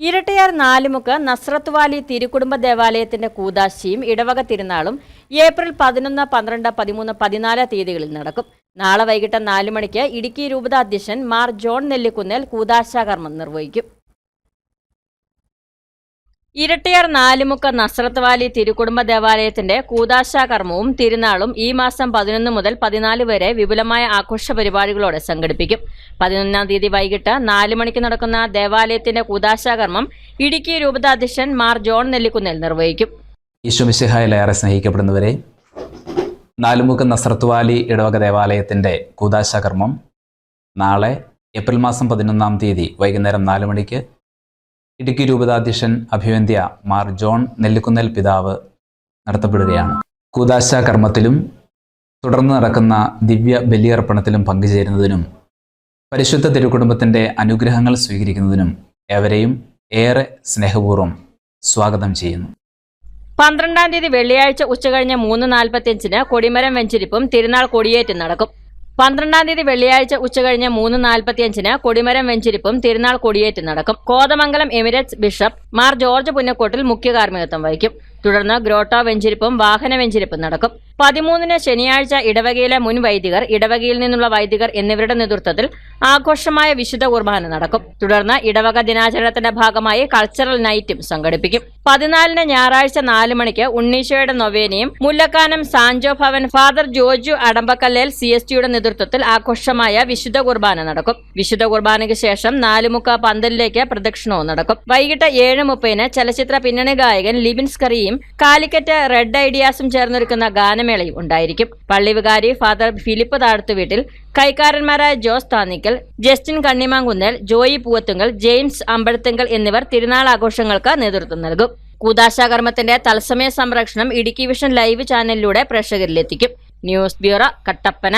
Irattayar Nalumukku Nazareth valley തിരുക്കുടുംബ ദേവാലയത്തിന്റെ കൂതാശിയും ഇടവക തിരുനാളും ഏപ്രിൽ പതിനൊന്ന് പന്ത്രണ്ട് പതിമൂന്ന് പതിനാല് തീയതികളിൽ നടക്കും. നാളെ വൈകിട്ട് നാലു മണിക്ക് ഇടുക്കി രൂപത അധ്യക്ഷൻ മാർ ജോൺ നെല്ലിക്കുന്നേൽ കൂതാശാകർമ്മം നിർവഹിക്കും. ഇരട്ടയാർ നാലുമുക്ക നസ്രത്ത് വാലി തിരുക്കുടുംബ ദേവാലയത്തിന്റെ കൂതാശാകർമ്മവും തിരുനാളും ഈ മാസം പതിനൊന്ന് മുതൽ പതിനാല് വരെ വിപുലമായ ആഘോഷ പരിപാടികളോടെ സംഘടിപ്പിക്കും. പതിനൊന്നാം തീയതി വൈകിട്ട് നാല് മണിക്ക് നടക്കുന്ന ദേവാലയത്തിന്റെ കൂതാശാകർമ്മം ഇടുക്കി രൂപത അധ്യക്ഷൻ മാർ ജോൺ നെല്ലിക്കുന്നിൽ നിർവഹിക്കും. ഈശ്വമിശിഹായിലേറെ സ്നേഹിക്കപ്പെടുന്നവരെ നാലുമുഖ നസ്രത്ത് വാലി ഇടവക ദേവാലയത്തിന്റെ കൂതാശകർമ്മം നാളെ ഏപ്രിൽ മാസം പതിനൊന്നാം തീയതി വൈകുന്നേരം നാല് മണിക്ക് ഇടുക്കി രൂപതാധ്യക്ഷൻ അഭിവന്ധ്യ മാർ ജോൺ നെല്ലിക്കുന്നൽ പിതാവ് നടത്തപ്പെടുകയാണ്. കൂതാശ കർമ്മത്തിലും തുടർന്ന് നടക്കുന്ന ദിവ്യ ബലിയർപ്പണത്തിലും പങ്കുചേരുന്നതിനും പരിശുദ്ധ തിരുക്കുടുംബത്തിന്റെ അനുഗ്രഹങ്ങൾ സ്വീകരിക്കുന്നതിനും ഏവരെയും ഏറെ സ്നേഹപൂർവം സ്വാഗതം ചെയ്യുന്നു. പന്ത്രണ്ടാം തീയതി വെള്ളിയാഴ്ച ഉച്ചകഴിഞ്ഞ് മൂന്ന് നാൽപ്പത്തിയഞ്ചിന് കൊടിമരം വെഞ്ചിരിപ്പും തിരുനാൾ കൊടിയേറ്റും നടക്കും. പന്ത്രണ്ടാം തീയതി വെള്ളിയാഴ്ച ഉച്ചകഴിഞ്ഞ് മൂന്ന് നാൽപ്പത്തിയഞ്ചിന് കൊടിമരം വെഞ്ചിരിപ്പും തിരുനാൾ കൊടിയേറ്റും നടക്കും. Kothamangalam emeritus bishop Mar George Punnakottil മുഖ്യ കാർമ്മികത്വം വഹിക്കും. തുടർന്ന് ഗ്രോട്ടോ വെഞ്ചിരിപ്പും വാഹന വെഞ്ചിരിപ്പും നടക്കും. പതിമൂന്നിന് ശനിയാഴ്ച ഇടവകയിലെ മുൻ വൈദികർ ഇടവകയിൽ നിന്നുള്ള വൈദികർ എന്നിവരുടെ നേതൃത്വത്തിൽ ആഘോഷമായ വിശുദ്ധ കുർബാന നടക്കും. തുടർന്ന് ഇടവക ദിനാചരണത്തിന്റെ ഭാഗമായി കൾച്ചറൽ നൈറ്റും സംഘടിപ്പിക്കും. പതിനാലിന് ഞായറാഴ്ച നാല് മണിക്ക് ഉണ്ണീശോയുടെ നൊവേനയും Mullakkanam Sancho Bhavan father Joju Adambakallel C S ടിയുടെ നേതൃത്വത്തിൽ ആഘോഷമായ വിശുദ്ധ കുർബാന നടക്കും. വിശുദ്ധ കുർബാനയ്ക്ക് ശേഷം നാലുമുക്ക പന്തലിലേക്ക് പ്രദക്ഷിണവും നടക്കും. വൈകിട്ട് ഏഴ് മുപ്പതിന് ചലച്ചിത്ര പിന്നണി ഗായകൻ ലിബിൻ സ്കറിയും കാലിക്കറ്റ് റെഡ് ഐഡിയാസും ചേർന്നൊരുക്കുന്ന ഗാനമേളയും ഉണ്ടായിരിക്കും. പള്ളി വികാരി father Philip Thazhathuveettil കൈക്കാരന്മാരായ Jose Thannikkal Justin Kannimankunnel Joy Poovathunkal James Ambazhathunkal എന്നിവർ തിരുനാൾ ആഘോഷങ്ങൾക്ക് നേതൃത്വം നൽകും. കൂതാശാകർമ്മത്തിന്റെ തത്സമയ സംരക്ഷണം ഇടുക്കി വിഷൻ ലൈവ് ചാനലിലൂടെ പ്രേക്ഷകരിലെത്തിക്കും. News bureau Kattappana.